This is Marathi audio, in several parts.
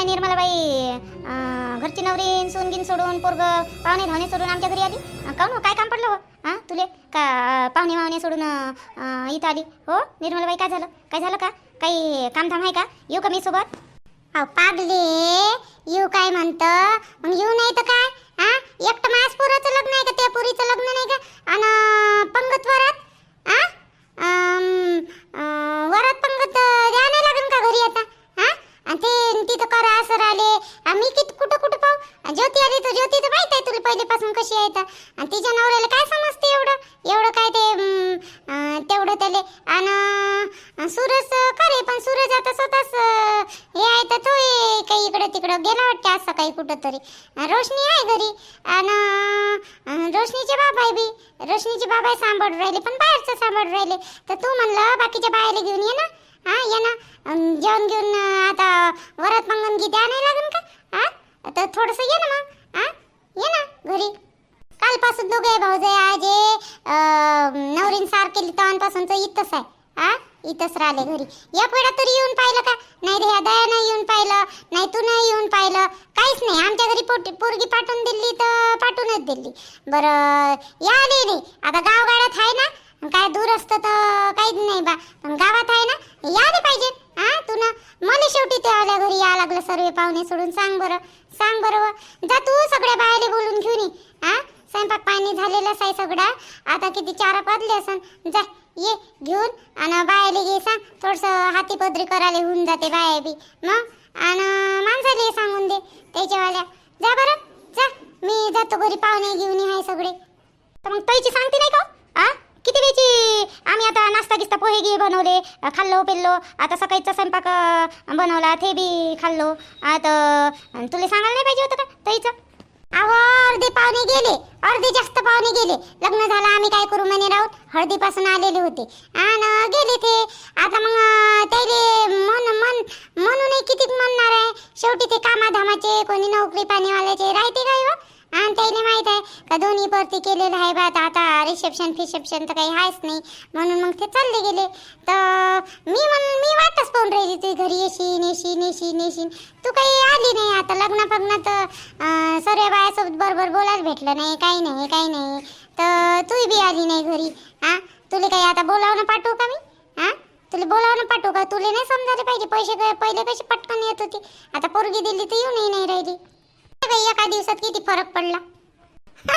माय निर्मलाबाई घरची नवरी सोनगिन सोडून पोरग पाहुणे धावणे सोडून आमच्या घरी आली? अं, काहून हो? काय काम पडलं हो? हां तुले? का पाहुणे मावणे सोडून इथं आली? हो? निर्मलाबाई काय झालं? काय झालं का? काही कामधाम आहे का? येऊ का मी सोबत? अहो पागले येऊ काय म्हणतं? मग येऊ नाही तर काय? हा एकटं मास पोराचं लग्न आहे का? त्या पुरीचं लग्न नाही का? आणि पंगत वरात? हा वरात पंगत द्या नाही लागेल का घरी? रोशनी आहे घरी. आणि रोशनीचे बाबा आहे बी. रोशनीचे बाबा सांभाळून राहिले पण बाहेरचं सांभाळून राहिले. तर तू म्हणलं बाकीच्या बाहेर घेऊन ये ना. हा ये ना. जेवण घेऊन आता वरात मंगनगी द्या नाही लागेल का? हा? तर थोडंसं ये ना मग. हा? ये ना घरी. कालपासून दोघे भाऊजे आज अं, नवरीन सार केली तेव्हापासूनच इथंच आहे. हा? इथंच राहिले घरी. या पेढ्यात तरी येऊन पाहिलं का? नाही रे ह्या दया नाही येऊन पाहिलं नाही तू नाही येऊन पाहिलं. काहीच नाही आमच्या घरी पोट पोरगी पाठवून दिली तर पाठवूनच दिली. बरं या नाही रे. आता गावगाड्यात आहे ना काय दूर असतं तर काहीच नाही बा. पण गावात आहे ना यायला पाहिजे. हा तू ना मला शेवटी ते आल्या घरी या लागलं सर्व पाहुणे सोडून. सांग बरं सांग बरं जा तू सगळ्या बाहेर बोलून घेऊन ये. हा स्वयंपाक पाणी झालेलं आहे सगळा. आता किती चारा पाजले असन. जा. ये घेऊन. आणि बायाले घे सांग. थोडंसं हाती पदरी करायला होऊन जाते बाया बी. मग? आणि माणसाले सांगून दे. त्याच्यावाल्या जा बरं जा. मी जातो घरी पाहुणे घेऊन आहे सगळे. तर मग ताईची सांगते नाही का हो? आ? किती वेळची? आम्ही आता नाश्ता गिस्ता पोहे घे बनवले खाल्लो पिल्लो. आता सकाळीचा स्वयंपाक बनवला ते बी खाल्लो. आता तुला सांगायला नाही पाहिजे होतं का ताईचं अहो अर्धे पाहुणे गेले. अर्धे जास्त पाहुणे गेले. लग्न झालं आम्ही काय करू म्हणे राऊत? हळदीपासून आलेले होते. आणि गेले ते. आता मग त्याले मन मन म्हणूनही किती म्हणणार आहे? शेवटी ते कामाधामाचे कोणी नोकरी पाणीवाल्याचे राहते काय हो? आणि त्याला माहीत आहे का दोन्ही परती केलेलं आहे बा आता रिसेप्शन फिसेप्शन तर काही आहेच नाही. म्हणून मग ते चालले गेले. तर मी म्हणून मी वाटच पाहून राहिली तुझी घरी येशीन येशीन येशीन येशीन. तू काही आली नाही आता लग्न फग्नात सर्व बायासोबत बरोबर बोलायला भेटलं नाही काही नाही काही नाही. तर तू बी आली नाही घरी. हा? तुला काही आता बोलावणं पाठवू का मी? हा? तुला बोलावणं पाठवू का? तुला नाही समजायला पाहिजे पैसे पहिले कसे पटकन येत होती? आता पोरगी दिली तर येऊनही नाही राहिली. बाई एका दिवसात किती फरक पडला?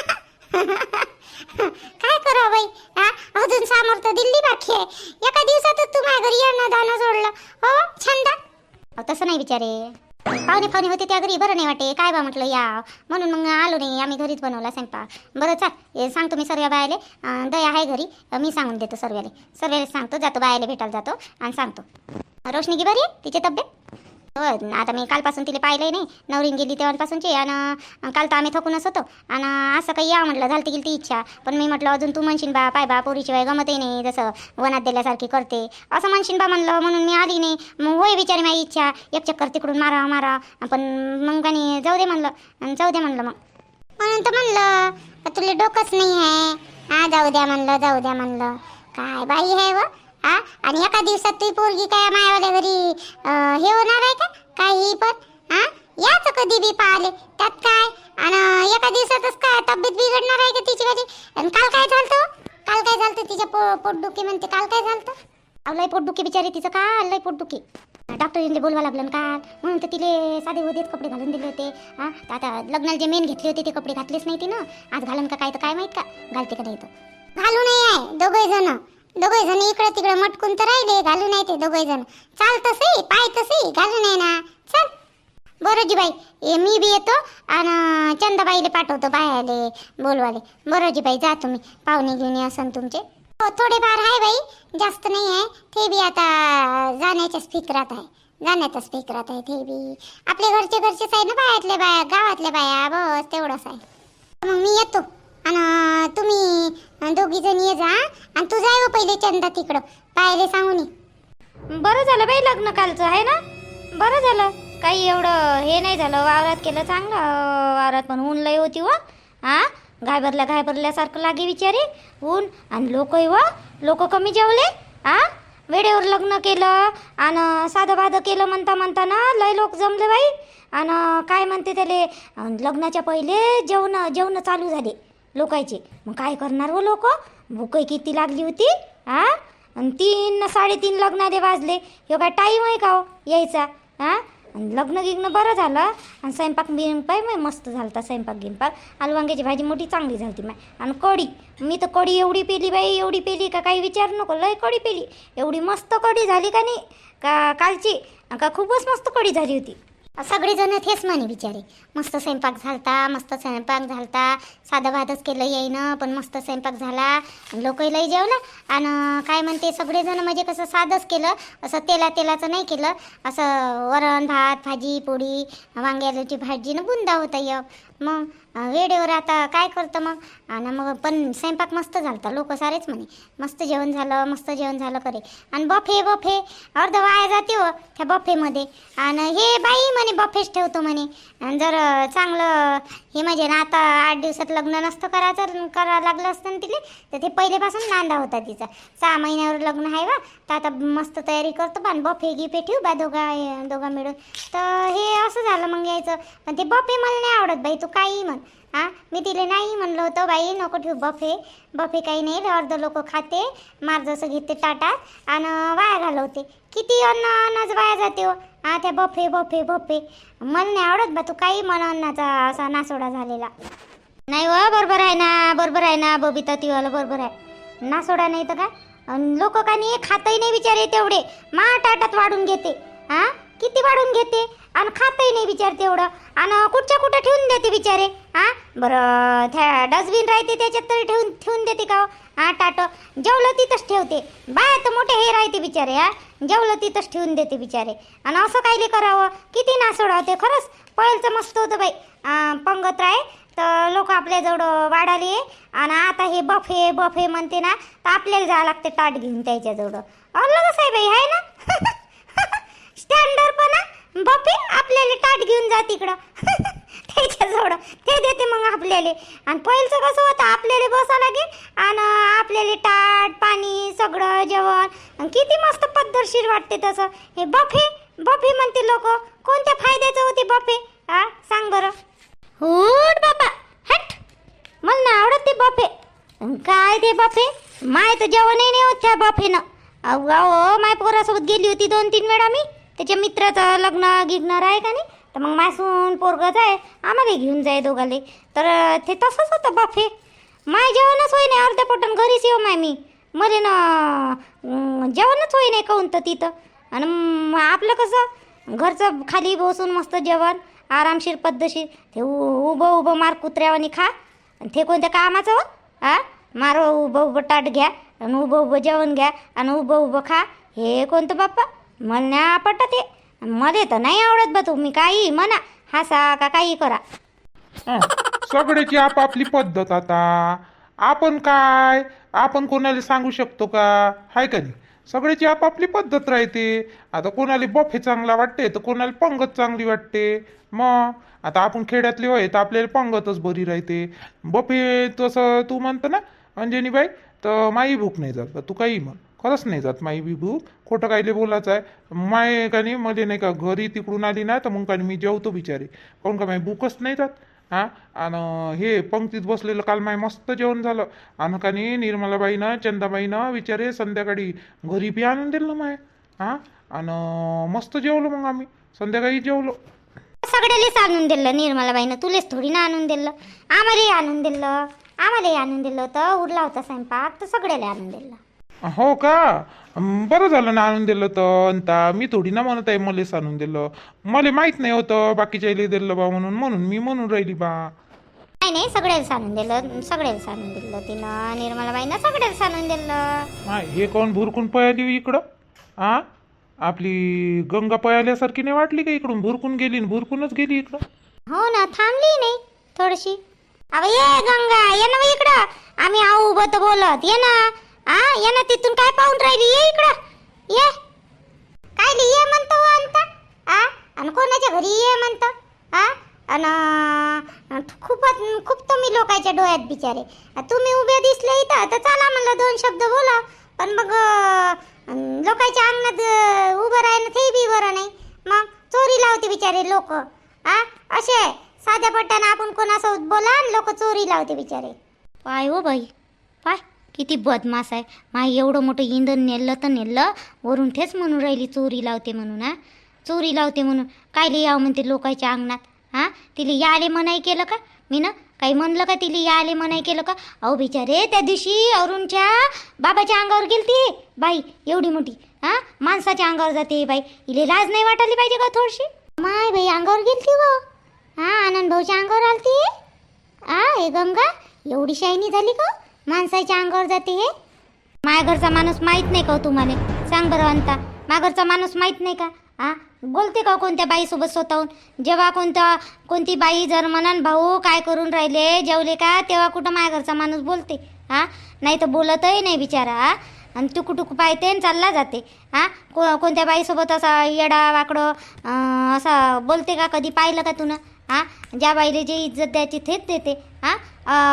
काय करा हो बाई? अजून सामर्थ्य दिल्ली बाकी आहे. एका दिवसातच तुम्हाला घरी येणं जाणं जोडलं हो छंद? तसं नाही बिचारे. पाहुणे पाहुणे होते त्या घरी बरं नाही वाटे. काय बा म्हटलं या. म्हणून मग आलो नाही आम्ही घरीच बनवला स्वयंपाक. बरं चाल. सांगतो मी सर्व बायाले. दया आहे घरी. मी सांगून देतो सर्वाले. सर्वाले सांगतो जातो बायाले भेटायला जातो आणि सांगतो. रोशनी की बरी आहे तिची तब्येत? हो आता मी कालपासून तिला पाहिलंय नाही. नवरीन गेली तेव्हापासूनची आणि काल तर आम्ही थकूनच होतो. आणि असं काही या म्हटलं झालं गेली ती इच्छा. पण मी म्हटलं अजून तू म्हणशील बा पाय बा पोरीची बाई गमतही नाही जसं वनात दिल्यासारखी करते. असं म्हणशील बा म्हणलं म्हणून मी आली नाही. मग होय विचारी माझी इच्छा. एक चक्कर तिकडून मारा मारा. पण मग आणि जाऊ दे म्हणलं. आणि जाऊ दे म्हणलं मग. म्हणून तर म्हणलं तुला डोकंच नाही आहे. हा जाऊ द्या म्हणलं जाऊ द्या म्हणलं. काय बाई आहे व? हा आणि एका दिवसात तुझी पोरगी काय मायावाल्या घरी अं, हे होणार आहे का? काही पण? हा याच कधी बी पाहिले. त्यात काय? आणि एका दिवसातच काय? तब्येत बिघडणार आहे का तिची माझी? आणि काल काय झालं काल काय झालं तिच्या पो पोटदुखी म्हणते? काल काय झालं अहो लय पोटदुखी बिचारी तिचं काल लय पोटदुखी. डॉक्टरीने बोलवा लागलं ना काल. म्हणून तर तिले साधे होतेच कपडे घालून दिले होते. हा तर आता लग्नाला जे मेन घेतले होते ते कपडे घातलेच नाही तिनं. आज घालून का काय तर काय माहीत का? घालते का नाही तर. घालू नाही आहे. दोघे जण. दोघे जण इकडे तिकडे मटकून तर राहिले घालू नाही ते दोघे जण. चाल तसे पाय तसे घालू नाही ना. चल. बरोजी बाई ए, मी बी येतो आणि चंदाबाईले पाठवतो बायाले बोलवाले. बरोजी बाई जा तुम्ही. पाहुणे घेऊन असन तुमचे. हो थोडेफार आहे बाई जास्त नाही आहे. ते बी आता जाण्याच्याच फिकरात आहे. जाण्याच्याच फिकरात आहे ते बी. आपले घरचे घरचेच आहे ना बायातल्या बाया गावातल्या बाया बस तेवढंच आहे. मग मी येतो. आणि तुम्ही दोघी जण ये जा आणि तू जाय हो पहिले चंदा तिकडं. पाहिले सांगून ये. बरं झालं बाई लग्न कालचं आहे ना? बरं झालं. काही एवढं हे नाही झालं वावरात केलं चांगलं वावरात पण ऊन लय होती व. हा घाबरल्या घाबरल्यासारखं लागे विचारे ऊन. आणि लोकही व लोक कमी जेवले. आ? वेळेवर लग्न केलं आणि साधं बाधं केलं म्हणता म्हणता ना लय लोक जमले बाई. आणि काय म्हणते त्याले लग्नाच्या पहिले जेवण जेवण चालू झाले. लोकायचे. मग काय करणार हो व लोक? भूकही किती लागली होती हा आणि तीन साडेतीन लग्नाले वाजले. हे काय टाईम आहे का हो? यायचा हा आणि लग्न गिग्न बरं झालं. आणि स्वयंपाक बिंपाय मग मस्त झाला होता स्वयंपाक गिंपाक. आलू वांग्याची भाजी मोठी चांगली झाली माय. आणि कढी मी तर कढी एवढी पेली बाई एवढी पेली का काही विचार नको लय कढी पेली. एवढी मस्त कढी झाली का नाही? का कालची? का खूपच मस्त कढी झाली होती. सगळेजण तेच म्हणे बिचारे. मस्त स्वयंपाक झालता मस्त स्वयंपाक झालता. साधं भातच केलं येईनं पण मस्त स्वयंपाक झाला. लोकही लई जेवलं. आणि काय म्हणते सगळेजण म्हणजे कसं साधंच केलं. असं तेला तेलाचं नाही केलं. असं वरण भात भाजी पोळी वांग्याची भाजी न बुंदा होता एक. मग वेळेवर आता काय करतं मग? आणि मग पण स्वयंपाक मस्त झालता लोक सारेच म्हणे. मस्त जेवण झालं मस्त जेवण झालं करे. आणि बफे बफे अर्ध वाया जाते हो त्या बफेमध्ये आणि हे बाई म्हणे बफेच ठेवतो म्हणे. जर चांगलं हे म्हणजे ना आता आठ दिवसात लग्न नसतं करायचं करा लागलं असतं ना तिले तर ते पहिलेपासून नांदा होता तिचा. सहा महिन्यावर लग्न आहे वा तर आता मस्त तयारी करतो पण बफे गिफे ठेवू बा दोघा दोघा मिळून. तर हे असं झालं मग यायचं. पण ते बफे मला नाही आवडत बाई तू काही म्हण. हां मी तिला नाही म्हणलं होतं बाई नको ठेवू बफे. बफे काही नाही अर्ध लोक खाते मार जसं घेते ताटात. आणि वाया घालवते. किती अन्न अन्नच वाया जाते हो? हा त्या बफे बफे बफे. मला नाही आवडत बा तू काही मन अन्नाचा असा नासोडा झालेला. नाही व बरोबर आहे ना बरोबर आहे ना बबिता तिवाला बरोबर आहे. नासोडा नाही तर काय? लोक का नाही खातही नाही विचारे तेवढे. मा ताटात वाढून घेते. हा? किती वाढून घेते? आणि खातही नाही विचार तेवढं आणि कुठच्या कुठं ठेवून देते बिचारे? हा? बरं त्या डस्टबिन राहते त्याच्यात तरी ठेवून ठेवून देते का हो? हा टाट. जेवलं तिथंच ठेवते. बाय तर मोठे हे राहते बिचारे हा? जेवलं तिथंच ठेवून देते बिचारे. आणि असं कायले करावं? किती नासोडा होते खरंच? पहिलचं मस्त होतं बाई. पंगत राय तर लोक आपल्याजवळ वाढाले. आणि आता हे बफे बफे म्हणते ना तर आपल्याला जावं लागते ताट घेऊन त्याच्याजवळ. अल्लं कसं आहे बाई आहे ना? स्टँडर पण बफे आपल्याला ताट घेऊन जा तिकडं. त्याच्याजवळ ते देते मग आपल्याले. आणि पहिलंचं कसं होतं आपल्याला बसा लागे आणि आपल्याला ताट पाणी सगळं जेवण. आणि किती मस्त पद्धतशीर वाटते तसं. हे बफे बफे म्हणते लोक. कोणत्या फायद्याचं होते बफे? हा सांग बरं. हो बाबा हट. मला ना आवडत ते बफे. काय ते बफे? माय तर जेवणही नाही होत त्या बफेनं. अहो अहो माय पोरासोबत गेली होती दोन तीन वेळा मी. त्याच्या मित्राचं लग्न गिग्न आहे का नाही? तर मग मासून पोरगं जाय आम्हाला घेऊन जाय दोघाले. तर ते तसंच होतं बाफे माय जेवणच होई नाही अर्ध्या पोटन घरीच येऊ माय मी. मले ना जेवणच होई नाही काऊन तर तिथं आणि आपलं कसं घरचं खाली बसून मस्त जेवण आरामशीर पद्धतशीर. ते उ- उभं उभं मार कुत्र्यावानी खा. आणि ते कोणत्या कामाचं हो? हा मार उभं उभं ताट घ्या आणि उभं उभं जेवण घ्या आणि उभं उभं खा. हे कोणतं बाप्पा? मला नाही पटत. ते मध्ये तर नाही आवडत बा तुम्ही काही म्हणा हसा का काही करा. हं, सगळ्याची आपापली पद्धत आता. आपण काय? आपण कोणाला सांगू शकतो का? हाय का नाही? सगळ्याची आपापली पद्धत राहते. आता कोणाला बफे चांगला वाटते तर कोणाला पंगत चांगली वाटते. मग आता आपण खेड्यातले होय तर आपल्याला पंगतच बरी राहते. बफे तसं तू म्हणतो ना अंजनीबाई तर माई भूक नाही जात बा, तू काही म्हण. खरंच नाही जात माई बी भूक खोटं कायले बोलायचं आहे. माय का नाही मध्ये नाही का घरी तिकडून आली ना तर मग का मी जेवतो बिचारी. काहून का माई भूकच नाही जात? हा? आणि हे पंक्तीत बसलेलं काल माय मस्त जेवण झालं. आणि का नाही निर्मलाबाईनं चंदाबाईनं विचारे संध्याकाळी घरी बी आणून दिलं माय. हां? आणि मस्त जेवलो मग आम्ही. संध्याकाळी जेवलो. सगळ्यालेच आणून दिलं निर्मलाबाईनं. तुलेच थोडी ना आणून दिलं. आम्हालाही आणून दिलं. आम्हालाही आणून दिलं. होतं उरला होता स्वयंपाक तर सगळ्याला आणून दिलं. हो का? बरं झालं ना आणून दिलं तर अंता. मी थोडी ना म्हणत आहे मलेच आणून दिलं. मला माहीत नाही होतं बाकीच्या दिलं बा म्हणून. म्हणून मी म्हणून राहिली बा. नाही नाही सगळ्यालाच आणून दिलं. सगळ्यालाच आणून दिलं तिनं. निर्मलाबाईनं सगळ्यालाच आणून दिलं. हे कोण भुरकून पळाली इकडं? आ? आपली गंगा पळाल्यासारखी नाही वाटली का इकडून? भुरकून गेली भुरकूनच गेली इकडं. हो ना थांबली नाही थोडीशी. अगं ये गंगा ये ना इकडं. आम्ही आऊ उभं तर बोलत. ये ना. आ ये ना तिथून काय पाहून राहिली? ये इकडं. ये. काय लिहि ये म्हणतो हो अंत. आ आणि कोणाच्या घरी ये म्हणतो? आ आणि खूपच खूप तुम्ही लोकांच्या डोळ्यात बिचारे. तुम्ही उभे दिसले इथं तर चला म्हणलं दोन शब्द बोला. पण मग लोकांच्या अंगणात उभं राहिलं ते बी बरं नाही. मग चोरी लावते बिचारे लोक. आ असे आहे. साध्या पट्ट्यानं आपण कोणासोबत बोला लोक चोरी लावते बिचारे. पाय हो बाई. पाय. किती बदमाश आहे. माय एवढं मोठं इंधन नेलं तर नेलं वरून तेच म्हणून राहिली चोरी लावते म्हणून हा. चोरी लावते म्हणून. कायले यावं म्हणते लोकांच्या अंगणात हां. तिला याले मनाई केलं का? मी ना काही म्हणलं का तिला याले मनाई केलं का? अहो बिचारे त्या दिवशी अरुणच्या बाबाच्या अंगावर गेलती. बाई एवढी मोठी हा. माणसाच्या अंगावर जाते बाई. इले लाज नाही वाटायला पाहिजे का थोडीशी? माय बाई अंगावर गेलती गो. हां आनंद भाऊच्या अंगावर आलती. आ हे गंगा एवढी शायनी झाली का माणसाच्या अंगावर जाते हे? माझ्या घरचा माणूस माहीत नाही का हो तुम्हाला? सांग बरं अंता माघरचा माणूस माहीत नाही का? आ? बोलते का हो कोणत्या बाईसोबत स्वतःहून? जेव्हा कोणता कोणती बाई जर म्हणान भाऊ काय करून राहिले? जेवले का? तेव्हा कुठं माझ्या घरचा माणूस बोलते? हा नाही तर बोलतही नाही बिचारा हा आणि टुकू टुकू पाहते आणि चालला जाते. हा को कोणत्या बाईसोबत असा येडा वाकडं असा बोलते का? कधी पाहिलं का तुनं? हा ज्या बाईला जे इज्जत द्यायची तेच देते. हा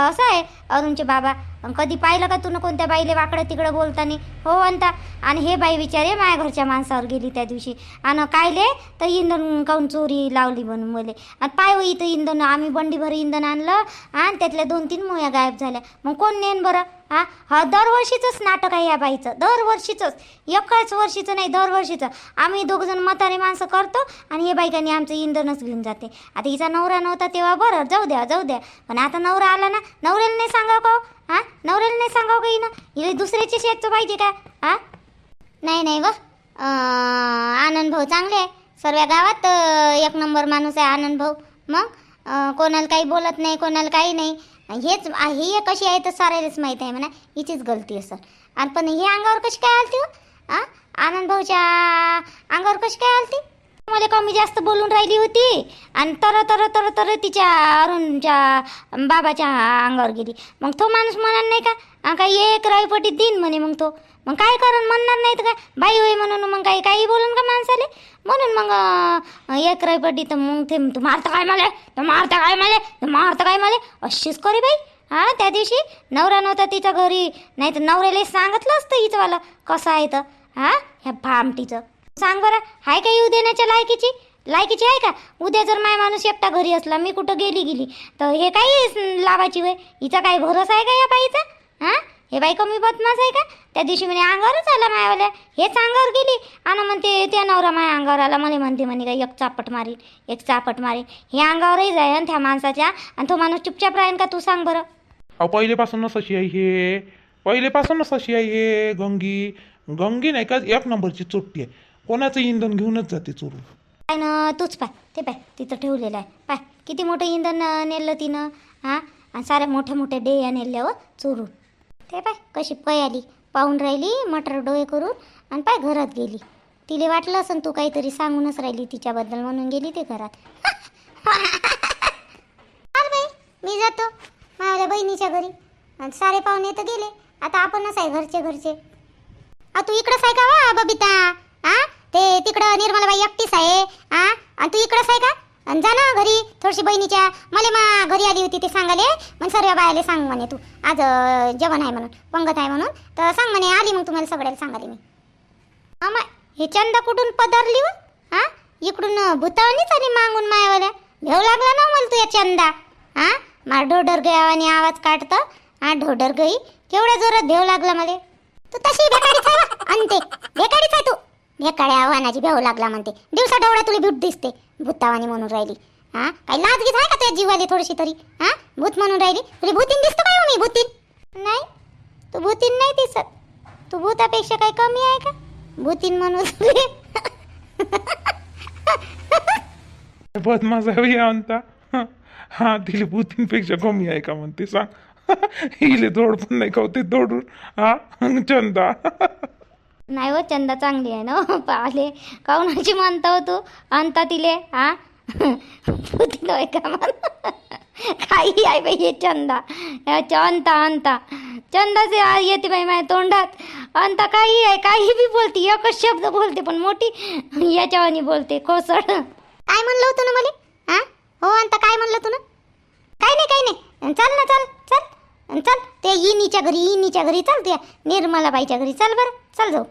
असं आहे अरुणचे बाबा. कधी पाहिलं का तुनं कोणत्या बाईले वाकडं तिकडं बोलताना? हो म्हणता आणि हे बाई विचारे माझ्या घरच्या माणसावर गेली त्या दिवशी. आणि कायले? तर इंधन काऊन चोरी लावली म्हणून मले. आणि पाय इथं इंधन आम्ही बंडीभर इंधन आणलं आणि त्यातल्या दोन तीन मोया गायब झाल्या. मग कोण नेन बरं? हा? हा दरवर्षीचंच नाटक आहे या बाईचं. दरवर्षीचंच. एकाच वर्षीचं नाही दरवर्षीचं. आम्ही दोघजण म्हातारे माणसं करतो आणि हे बाईकांनी आमचं इंधनच घेऊन जाते. आता हिचा नवरा नव्हता तेव्हा बरं जाऊ द्या जाऊ द्या. पण आता नवरा आला ना नवऱ्याला नाही सांगावं का हां? हा? नवऱ्याला नाही सांगावं का हिनं? हिला दुसऱ्याची शेतचं पाहिजे का? हा? नाही नाही व. आनंद भाऊ चांगले आहे. सर्व गावात एक नंबर माणूस आहे आनंद भाऊ. मग? कोणाला काही बोलत नाही कोणाला काही नाही. हेच हे कशी आहे तर साऱ्यालाच माहीत आहे म्हणा. हिचीच गलती असं आणि पण हे अंगावर कशी काय आलती हो? आ? आनंद भाऊच्या अंगावर कशी काय आलती? मला कमी जास्त बोलून राहिली होती? आणि तर तर तर तर तिच्या अरुणच्या बाबाच्या अंगावर गेली. मग तो माणूस म्हणणार नाही का? काही एक रायपटीत देईन म्हणे मग तो. मग काय करून म्हणणार नाही तर काय बाई होय म्हणून मग काही काही बोलून का माणसाले? म्हणून मग एक रायपटी तर मग ते तू मारता काय मला? तू मारता काय मला? तू मारता काय मला? अशीच करे बाई. हा त्या दिवशी नवरा नव्हता तिच्या घरी. नाही तर नवऱ्याला सांगितलं असतं हिचंवालं. कसं आहे तर? हा ह्या भामटीचं. सांग बरं हाय का येऊ देण्याच्या लायकीची? लायकीची आहे का? उद्या जर माय माणूस एकटा घरी असला मी कुठं गेली गेली तर हे काही लावायची वय? हिचा काही भरोसा आहे का या बाईचा? हा? हे बाई कमी बदमाश आहे का? त्या दिवशी म्हणे अंगावरच आला मायावाल्या. हेच अंगावर गेली. आणि म्हणते त्या नवरा माया अंगावर आला. मला म्हणते म्हणे का एक चापट मारील एक चापट मारील हे अंगावरही जाय आणि त्या माणसाच्या आणि तो माणूस चुपचाप राहीन का तू सांग बरं. अहो पहिलेपासूनच अशी आहे हे पहिलेपासूनच अशी आहे हे गंगी गंगी नाही का एक नंबरची चुट्टी आहे. कोणाचं इंधन घेऊनच जाते चोरून? काय ना तूच पाय. ते पाय तिथं ठेवलेलं आहे. पाय किती मोठं इंधन अं, नेलं तिनं हां? आणि साऱ्या मोठ्या मोठ्या डेया नेल्या व चोरून. ते पाय कशी पय आली पाहून राहिली मटर डोळे करून आणि पाय घरात गेली. तिले वाटलं असं तू काहीतरी सांगूनच राहिली तिच्याबद्दल म्हणून गेली ते घरात. चाल बाई मी जातो माझ्या बहिणीच्या घरी. आणि सारे पाहुणे तर गेले आता आपणच आहे घरचे घरचे. आ तू इकडंच आहे का वा बबिता? आ? ते तिकडं निर्मलाबाई एकटीच आहे आ? आणि तू इकडंच आहे का? आणि जा ना घरी थोडीशी बहिणीच्या. मला मा घरी आली होती ते सांगाले मग सर्व बायाले सांग म्हणे तू. आज अं, जेवण आहे म्हणून पंगत आहे म्हणून. तर सांग म्हणे आली मग तुम्हाला सगळ्याला सांगाले मी. अमाय हे चंदा कुठून पदरली व? हा इकडून भूतावणीच आणि मागून मायावाला. भेव लागला ना मला तू या चंदा. हा मार ढोडर गयावानी आवाज काढतं. हा ढोडर गई केवढ्या जोरात भेव लागला मला. तू तशी बेकारीच आहे वा, अंते बेकारीच आहे तू. बेकाड्या आव्हानाची भेव लागला म्हणते. दिवसा डोळ्या तुला भूत दिसते भूतावानी म्हणून राहिली. हा? काही लाज घेत आहे का तुझ्या जीवाले थोडीशी तरी? हा? भूत म्हणून राहिली? तुला भूतीन दिसतो काय मी भूतीन? नाही. तू भूतीन नाही दिसत. तू भूतापेक्षा काही कमी आहे का? भूतीन म्हणून तुले. बदमाश आहे म्हणता. हा तिला भूतींपेक्षा कमी आहे का म्हणते सांग. हिले दोड पण नाही का ते दोडून हा चंदा. नाही हो चंदा चांगली आहे ना हो. पाहिले काऊनाची म्हणता हो तू. आणता तिले हा? होय आहे का मन काही आहे बाई हे चंदा. याच्या अंता अंता चंदाचे येते बाई माझ्या तोंडात. अंता काही आहे काही बी बोलते. एकच शब्द बोलते पण मोठी. याच्यावानी बोलते कोसळ. काय म्हणलं होतं ना मला? हा? हो अंता काय म्हणलं तू ना? काही नाही काही नाही. चल ना चल चल. चल. ते इनीच्या घरी इनीच्या घरी. चल त्या निर्मलाबाईच्या घरी. चल बरं. चल जाऊ.